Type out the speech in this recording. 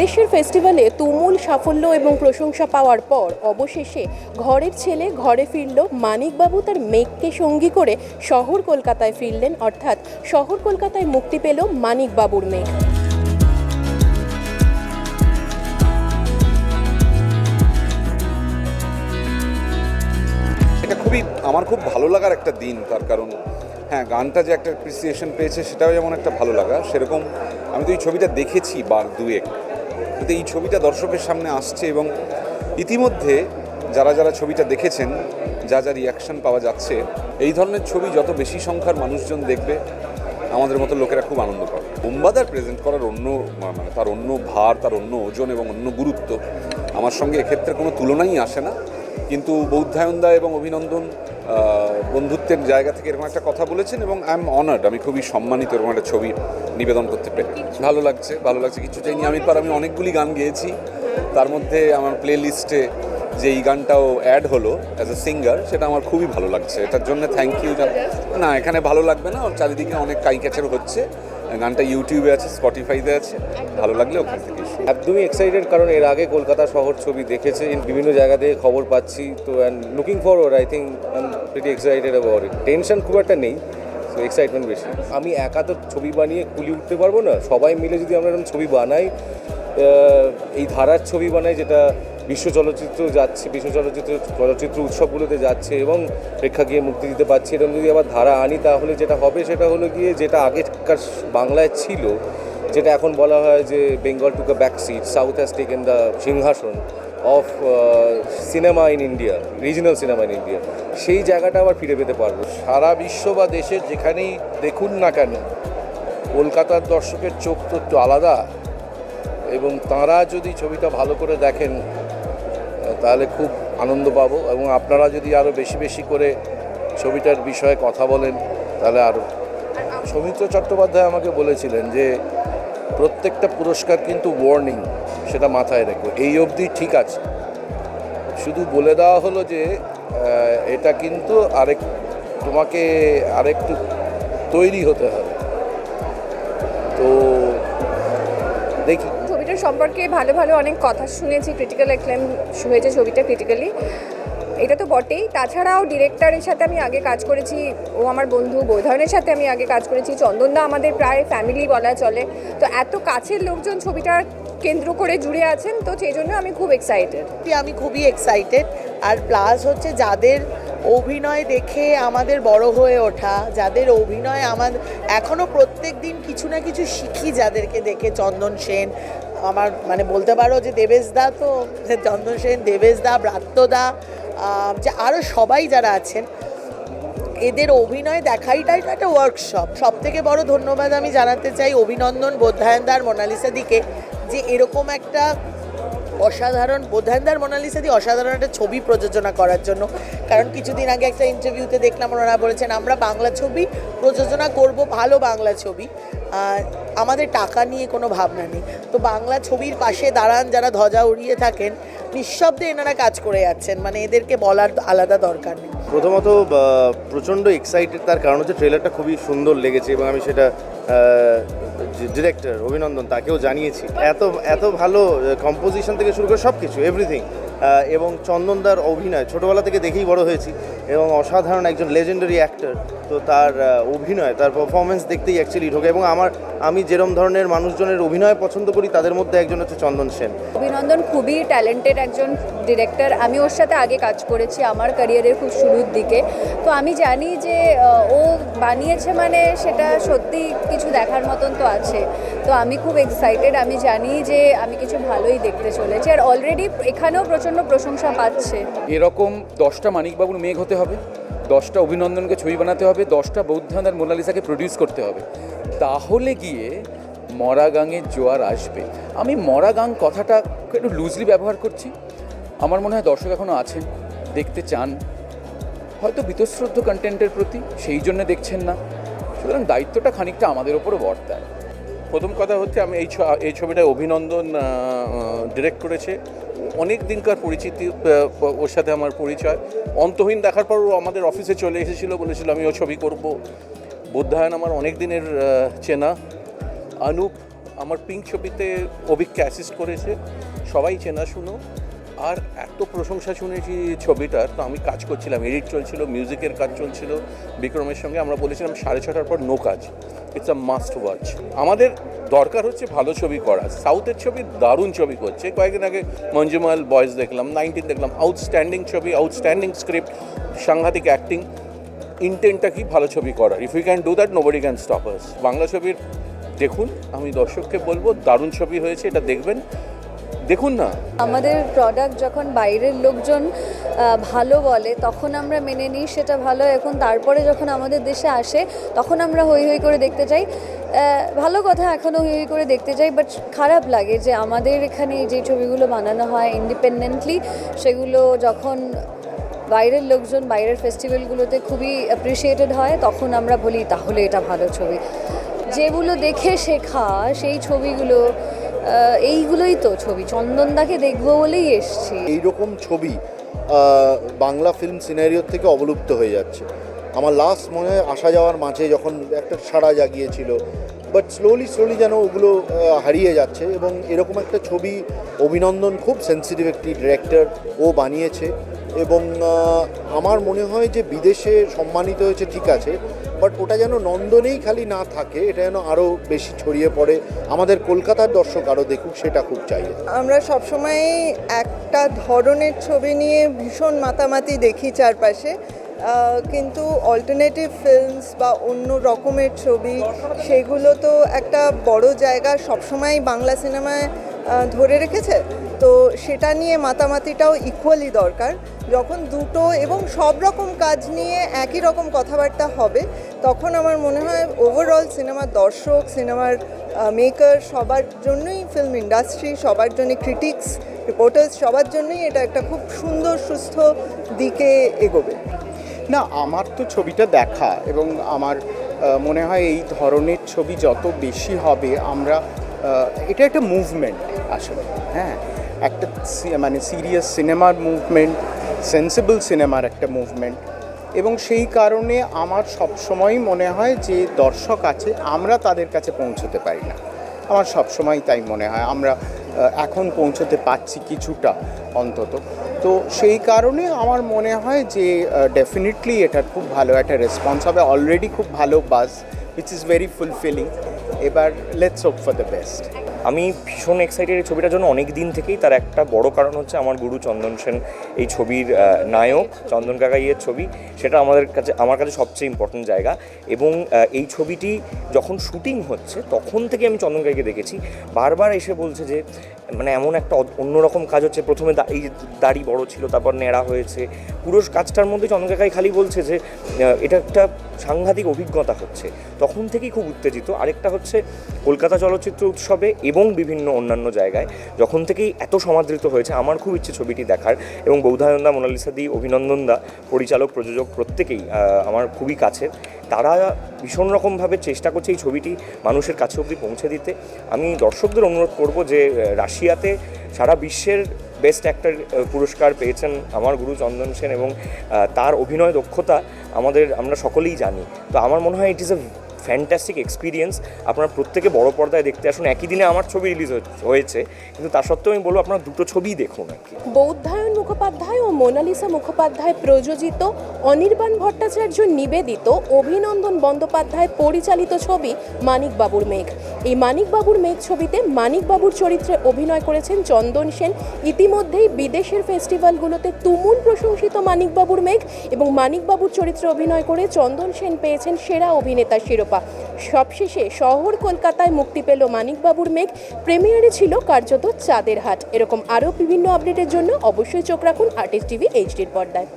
বিদেশের ফেস্টিভ্যালে তুমুল সাফল্য এবং প্রশংসা পাওয়ার পর অবশেষে ঘরের ছেলে ঘরে ফিরল মানিকবাবু তার মেঘকে সঙ্গী করে শহর কলকাতায় ফিরলেন, অর্থাৎ শহর কলকাতায় মুক্তি পেল মানিকবাবুর মেঘ। এটা খুবই, আমার খুব ভালো লাগার একটা দিন, তার কারণ হ্যাঁ গানটা যে একটা অ্যাপ্রিসিয়েশন পেয়েছে সেটাও যেমন একটা ভালো লাগা, সেরকম আমি তো এই ছবিটা দেখেছি বার দুয়েক। কিন্তু এই ছবিটা দর্শকের সামনে আসছে এবং ইতিমধ্যে যারা যারা ছবিটা দেখেছেন, যা যা রিয়াকশন পাওয়া যাচ্ছে, এই ধরনের ছবি যত বেশি সংখ্যার মানুষজন দেখবে, আমাদের মতো লোকেরা খুব আনন্দ পাবে। বোম্বাদার প্রেজেন্ট করার অন্য মানে তার অন্য ভার, তার অন্য ওজন এবং অন্য গুরুত্ব আমার সঙ্গে এক্ষেত্রে কোনো তুলনাই আসে না। কিন্তু বৌদ্ধায়নদা এবং অভিনন্দন বন্ধুত্বের জায়গা থেকে এরকম একটা কথা বলেছেন এবং আই এম অনার্ড আমি খুবই সম্মানিত এরকম একটা ছবি নিবেদন করতে পেরে। ভালো লাগছে ভালো লাগছে। কিছু চাইনি আমি পার, আমি অনেকগুলি গান গেয়েছি। তার মধ্যে আমার প্লে লিস্টে যে এই গানটাও অ্যাড হলো অ্যাজ এ সিঙ্গার সেটা আমার খুবই ভালো লাগছে। এটার জন্য থ্যাংক ইউ না, এখানে ভালো লাগবে না, ওর চারিদিকে অনেক কাই ক্যাচার হচ্ছে। গানটা ইউটিউবে আছে স্পটিফাইতে আছে, ভালো লাগলে ওখান থেকে একদমই এক্সাইটেড কারণ এর আগে কলকাতা শহর ছবি দেখেছে বিভিন্ন জায়গা থেকে খবর পাচ্ছি, তো and looking forward I think pretty excited about it tension খুব একটা নেই এক্সাইটমেন্ট বেশি। আমি একা তো ছবি বানিয়ে কুলি উঠতে পারব না, সবাই মিলে যদি আমরা এরকম ছবি বানাই এই ধারার ছবি বানাই যেটা বিশ্ব চলচ্চিত্র যাচ্ছে, বিশ্ব চলচ্চিত্র চলচ্চিত্র উৎসবগুলোতে যাচ্ছে এবং প্রেক্ষা গিয়ে মুক্তি দিতে পারছি। এরকম যদি আবার ধারা আনি, তাহলে যেটা হবে সেটা হলো গিয়ে যেটা আগেকার বাংলায় ছিল, যেটা এখন বলা হয় যে Bengal a back seat south has taken the সিংহাসন of cinema in India regional cinema in India সেই জায়গাটা আবার ফিরে পেতে পারব। সারা বিশ্ব বা দেশের যেখানেই দেখুন না কেন, কলকাতার দর্শকের চোখ তো একটু আলাদা এবং তাঁরা যদি ছবিটা ভালো করে দেখেন তাহলে খুব আনন্দ পাবো এবং আপনারা যদি আরও বেশি বেশি করে ছবিটার বিষয়ে কথা বলেন, তাহলে আরও সৌমিত্র চট্টোপাধ্যায় আমাকে বলেছিলেন যে প্রত্যেকটা পুরস্কার কিন্তু ওয়ার্নিং সেটা মাথায় রেখো। এই অবধি ঠিক আছে। শুধু বলে দেওয়া হলো যে এটা কিন্তু আরেক তোমাকে আরেকটু তৈরি হতে হবে। তো দেখি। ছবিটার সম্পর্কে ভালো ভালো অনেক কথা শুনেছি ক্রিটিক্যাল অ্যাক্লেম হয়েছে ছবিটা ক্রিটিক্যালি এটা তো বটেই। তাছাড়াও ডিরেক্টরের সাথে আমি আগে কাজ করেছি, ও আমার বন্ধু বোধনের সাথে আমি আগে কাজ করেছি চন্দনদা আমাদের প্রায় ফ্যামিলি বলা চলে। তো এত কাছের লোকজন ছবিটার কেন্দ্র করে জুড়ে আছেন, তো সেই জন্য আমি খুব এক্সাইটেড আমি খুবই এক্সাইটেড আর প্লাস হচ্ছে যাদের অভিনয় দেখে আমাদের বড় হয়ে ওঠা, যাদের অভিনয় আমার এখনও প্রত্যেক দিন কিছু না কিছু শিখি যাদেরকে দেখে, চন্দন সেন, আমার মানে বলতে পারো যে দেবেশ দা তো, চন্দন সেন, দেবেশ দা ব্রাত্যদা যে আরও সবাই যারা আছেন, এদের অভিনয় দেখাইটাই একটা ওয়ার্কশপ সব থেকে বড় ধন্যবাদ আমি জানাতে চাই অভিনন্দন বোধায়নদার মোনালিসা দিকে, যে এরকম একটা অসাধারণ বোধায়নদার মোনালিসা দিয়ে অসাধারণ একটা ছবি প্রযোজনা করার জন্য। কারণ কিছুদিন আগে একটা ইন্টারভিউতে দেখলাম, ওনারা বলেছেন, আমরা বাংলা ছবি প্রযোজনা করব, ভালো বাংলা ছবি। আমাদের টাকা নিয়ে কোনো ভাবনা নেই। তো বাংলা ছবির পাশে দাঁড়ান যারা ধ্বজা উড়িয়ে থাকেন নিঃশব্দে এনারা কাজ করে যাচ্ছেন। মানে এদেরকে বলার আলাদা দরকার নেই। প্রথমত প্রচণ্ড এক্সাইটেড তার কারণ হচ্ছে ট্রেলারটা খুবই সুন্দর লেগেছে এবং আমি সেটা ডিরেক্টর অভিনন্দন তাকেও জানিয়েছি। এত এত ভালো কম্পোজিশন থেকে শুরু করে সব কিছু এভরিথিং এবং চন্দনদার অভিনয়, ছোটোবেলা থেকে দেখেই বড় হয়েছি, এবং অসাধারণ একজন লেজেন্ডারি অ্যাক্টর তো তার অভিনয়, তার পারফরমেন্স দেখতেই অ্যাকচুয়ালি ঢোকে, এবং আমার, আমি যেরম ধরনের মানুষজনের অভিনয় পছন্দ করি, তাদের মধ্যে একজন হচ্ছে চন্দন সেন। অভিনন্দন, খুবই ট্যালেন্টেড একজন ডিরেক্টর আমি ওর সাথে আগে কাজ করেছি, আমার ক্যারিয়ারের খুব শুরুর দিকে, তো আমি জানি যে ও বানিয়েছে মানে সেটা সত্যি কিছু দেখার মতন তো আছে তো আমি খুব এক্সাইটেড আমি জানি যে আমি কিছু ভালোই দেখতে চলেছি আর অলরেডি এখানেও প্রচণ্ড প্রশংসা পাচ্ছে। এরকম দশটা মানিকবাবুর মেঘ হতে হবে, দশটা অভিনন্দনকে ছবি বানাতে হবে, দশটা বৌদ্ধান আর মোনালিসাকে প্রডিউস করতে হবে। তাহলে গিয়ে মরা গাঙের জোয়ার আসবে। আমি মরা গাং কথাটা একটু লুজলি ব্যবহার করছি। আমার মনে হয় দর্শক এখনও আছেন, দেখতে চান। হয়তো বিতশ্রদ্ধ কন্টেন্টের প্রতি, সেই জন্য দেখছেন না। সুতরাং দায়িত্বটা খানিকটা আমাদের ওপরও বর্তায়। প্রথম কথা হচ্ছে আমি এই এই ছবিটায় অভিনন্দন ডিরেক্ট করেছে। অনেক দিনকার পরিচিতি ওর সাথে আমার পরিচয়। অন্তহীন দেখার পর ও আমাদের অফিসে চলে এসেছিল, বলেছিল, আমি ও ছবি করব। বুদ্ধায়ন আমার অনেক দিনের চেনা। অনুপ আমার পিঙ্ক ছবিতে অভিজ্ঞ অ্যাসিস্ট করেছে। সবাই চেনাশুনো আর এত প্রশংসা শুনেছি ছবিটার, তো আমি কাজ করছিলাম এডিট চলছিল মিউজিকের কাজ চলছিল, বিক্রমের সঙ্গে আমরা বলেছিলাম সাড়ে ছটার পর নো কাজ ইটস আ মাস্ট ওয়াচ আমাদের দরকার হচ্ছে ভালো ছবি করা, সাউথের ছবি দারুণ ছবি করছে, কয়েকদিন আগে মঞ্জুমাল বয়েস দেখলাম নাইনটিন দেখলাম আউটস্ট্যান্ডিং ছবি আউটস্ট্যান্ডিং স্ক্রিপ্ট সাংঘাতিক অ্যাক্টিং ইন্টেন্টটা কি ভালো ছবি করার if you can do that nobody can stop us Bangla ছবির, দেখুন, আমি দর্শককে বলব, দারুণ ছবি হয়েছে, এটা দেখবেন। দেখুন না। আমাদের প্রোডাক্ট যখন বাইরের লোকজন ভালো বলে, তখন আমরা মেনে নিই সেটা ভালো। এখন তারপরে যখন আমাদের দেশে আসে, তখন আমরা হই হই করে দেখতে চাই ভালো কথা এখনও হই হই করে দেখতে চাই বাট খারাপ লাগে যে আমাদের এখানে যে ছবিগুলো বানানো হয় ইন্ডিপেন্ডেন্টলি সেগুলো যখন বাইরের লোকজন, বাইরের ফেস্টিভ্যালগুলোতে খুবই অ্যাপ্রিসিয়েটেড হয়, তখন আমরা বলি, তাহলে এটা ভালো ছবি। যেগুলো দেখে শেখা, সেই ছবিগুলো এইগুলোই তো ছবি। চন্দনদাকে দেখব বলেই এসছি। এইরকম ছবি বাংলা ফিল্ম সিনারিওর থেকে অবলুপ্ত হয়ে যাচ্ছে। আমার লাস্ট মনে হয় আসা যাওয়ার মাঝে যখন একটা সাড়া জাগিয়েছিল বাট স্লোলি স্লোলি যেন ওগুলো হারিয়ে যাচ্ছে এবং এরকম একটা ছবি, অভিনন্দন খুব সেন্সিটিভ একটি ডিরেক্টর ও বানিয়েছে এবং আমার মনে হয় যে বিদেশে সম্মানিত হয়েছে, ঠিক আছে বাট ওটা যেন নন্দনেই খালি না থাকে, এটা যেন আরও বেশি ছড়িয়ে পড়ে। আমাদের কলকাতার দর্শক আরও দেখুক, সেটা খুব চাই আমরা সবসময় একটা ধরনের ছবি নিয়ে ভীষণ মাতামাতি দেখি চারপাশে। কিন্তু অল্টারনেটিভ ফিল্মস বা অন্য রকমের ছবি, সেগুলো তো একটা বড় জায়গা সবসময় বাংলা সিনেমায় ধরে রেখেছে। তো সেটা নিয়ে মাতামাতিটাও ইকুয়ালি দরকার। যখন দুটো এবং সব রকম কাজ নিয়ে একই রকম কথাবার্তা হবে, তখন আমার মনে হয় ওভারঅল সিনেমার দর্শক সিনেমার মেকার সবার জন্যই ফিল্ম ইন্ডাস্ট্রি সবার জন্য ক্রিটিক্স রিপোর্টার্স সবার জন্যই এটা একটা খুব সুন্দর, সুস্থ দিকে এগোবে। না, আমার তো ছবিটা দেখা এবং আমার মনে হয় এই ধরনের ছবি যত বেশি হবে আমরা এটা একটা মুভমেন্ট আসলে হ্যাঁ। একটা মানে সিরিয়াস সিনেমার মুভমেন্ট, সেন্সিবল সিনেমার একটা মুভমেন্ট। এবং সেই কারণে আমার সবসময় মনে হয় যে দর্শক আছে, আমরা তাদের কাছে পৌঁছতে পারি না। আমার সবসময় তাই মনে হয়। আমরা এখন পৌঁছতে পারছি কিছুটা অন্তত। তো সেই কারণে আমার মনে হয় যে ডেফিনেটলি এটার খুব ভালো একটা রেসপন্স হবে। অলরেডি খুব ভালো buzz which is very fulfilling এবার let's hope for the best আমি ভীষণ এক্সাইটেড এই ছবিটার জন্য অনেক দিন থেকেই। তার একটা বড় কারণ হচ্ছে আমার গুরু চন্দন সেন এই ছবির নায়ক, চন্দন কাকাইয়ের ছবি। সেটা আমাদের কাছে, আমার কাছে সবচেয়ে ইম্পর্টেন্ট জায়গা। এবং এই ছবিটি যখন শুটিং হচ্ছে, তখন থেকে আমি চন্দন কাকাইকে দেখেছি। বারবার এসে বলছে যে মানে এমন একটা অন্যরকম কাজ হচ্ছে। প্রথমে এই দাড়ি বড় ছিল, তারপর নেড়া হয়েছে। পুরো কাজটার মধ্যে চন্দন কাকাই খালি বলছে যে এটা একটা সাংঘাতিক অভিজ্ঞতা হচ্ছে। তখন থেকেই খুব উত্তেজিত। আরেকটা হচ্ছে কলকাতা চলচ্চিত্র উৎসবে এবং বিভিন্ন অন্যান্য জায়গায় যখন থেকেই এত সমাদৃত হয়েছে, আমার খুব ইচ্ছে ছবিটি দেখার। এবং বৌধায়ন্দা মোনালিসা দি অভিনন্দনদা পরিচালক, প্রযোজক প্রত্যেকেই আমার খুবই কাছের। তারা ভীষণ রকমভাবে চেষ্টা করছে এই ছবিটি মানুষের কাছে অবধি পৌঁছে দিতে। আমি দর্শকদের অনুরোধ করব যে রাশিয়াতে সারা বিশ্বের বেস্ট অ্যাক্টর পুরস্কার পেয়েছেন আমার গুরু চন্দন সেন এবং তার অভিনয় দক্ষতা আমাদের, আমরা সকলেই জানি। তো আমার মনে হয় it is a fantastic experience আপনারা প্রত্যেকে বড় পর্দায় দেখতে আসুন। একই দিনে আমার ছবি রিলিজ হয়েছে কিন্তু তা সত্ত্বেও আমি বলব, আপনারা দুটো ছবিই দেখুন আর কি। বৌদ্ধায়ন মুখোপাধ্যায় ও মোনালিসা মুখোপাধ্যায় প্রযোজিত অনির্বাণ ভট্টাচার্য নিবেদিত অভিনন্দন বন্দ্যোপাধ্যায় পরিচালিত ছবি মানিক বাবুর মেঘ। এই মানিক বাবুর মেঘ ছবিতে মানিক বাবুর চরিত্রে অভিনয় করেছেন চন্দন সেন। ইতিমধ্যেই বিদেশের ফেস্টিভ্যালগুলোতে তুমুল প্রশংসিত মানিক বাবুর মেঘ এবং মানিক বাবুর চরিত্রে অভিনয় করে চন্দন সেন পেয়েছেন সেরা অভিনেতা শিরোপা। সবশেষে শহর কলকাতায় মুক্তি পেল মানিকবাবুর মেঘ। প্রেমিয়ারে ছিল কার্যত চাঁদের হাট। এরকম আরও বিভিন্ন আপডেটের জন্য অবশ্যই চোখ রাখুন আর্টিস্ট টিভি এইচডির পর্দায়।